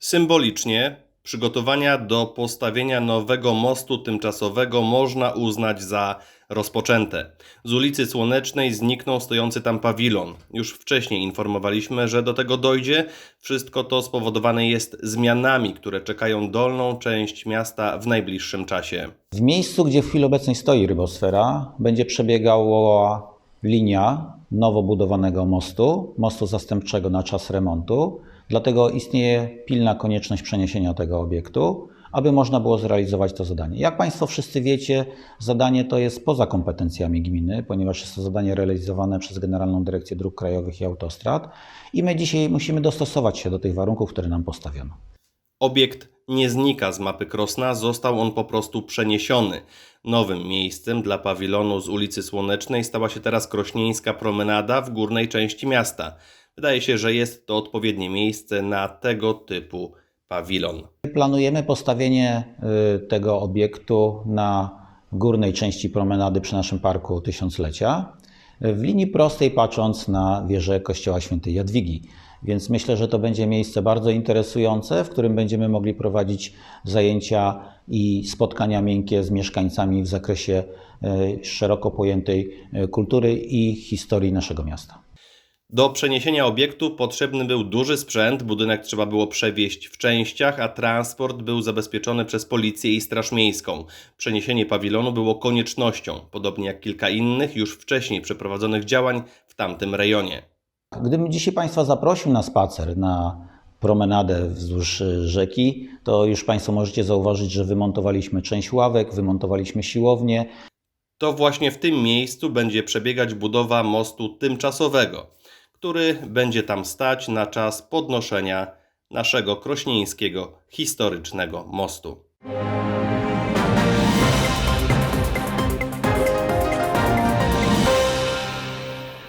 Symbolicznie przygotowania do postawienia nowego mostu tymczasowego można uznać za rozpoczęte. Z ulicy Słonecznej zniknął stojący tam pawilon. Już wcześniej informowaliśmy, że do tego dojdzie. Wszystko to spowodowane jest zmianami, które czekają dolną część miasta w najbliższym czasie. W miejscu, gdzie w chwili obecnej stoi rybosfera, będzie przebiegała linia nowo budowanego mostu, mostu zastępczego na czas remontu. Dlatego istnieje pilna konieczność przeniesienia tego obiektu, aby można było zrealizować to zadanie. Jak Państwo wszyscy wiecie, zadanie to jest poza kompetencjami gminy, ponieważ jest to zadanie realizowane przez Generalną Dyrekcję Dróg Krajowych i Autostrad i my dzisiaj musimy dostosować się do tych warunków, które nam postawiono. Obiekt nie znika z mapy Krosna, został on po prostu przeniesiony. Nowym miejscem dla pawilonu z ulicy Słonecznej stała się teraz Krośnieńska Promenada w górnej części miasta. Wydaje się, że jest to odpowiednie miejsce na tego typu pawilon. Planujemy postawienie y, tego obiektu na górnej części promenady przy naszym parku Tysiąclecia, y, w linii prostej patrząc na wieżę Kościoła Świętej Jadwigi. Więc myślę, że to będzie miejsce bardzo interesujące, w którym będziemy mogli prowadzić zajęcia i spotkania miękkie z mieszkańcami w zakresie y, szeroko pojętej kultury i historii naszego miasta. Do przeniesienia obiektu potrzebny był duży sprzęt, budynek trzeba było przewieźć w częściach, a transport był zabezpieczony przez policję i Straż Miejską. Przeniesienie pawilonu było koniecznością, podobnie jak kilka innych już wcześniej przeprowadzonych działań w tamtym rejonie. Gdybym dzisiaj Państwa zaprosił na spacer, na promenadę wzdłuż y, rzeki, to już Państwo możecie zauważyć, że wymontowaliśmy część ławek, wymontowaliśmy siłownię, To właśnie w tym miejscu będzie przebiegać budowa mostu tymczasowego, który będzie tam stać na czas podnoszenia naszego krośnieńskiego historycznego mostu.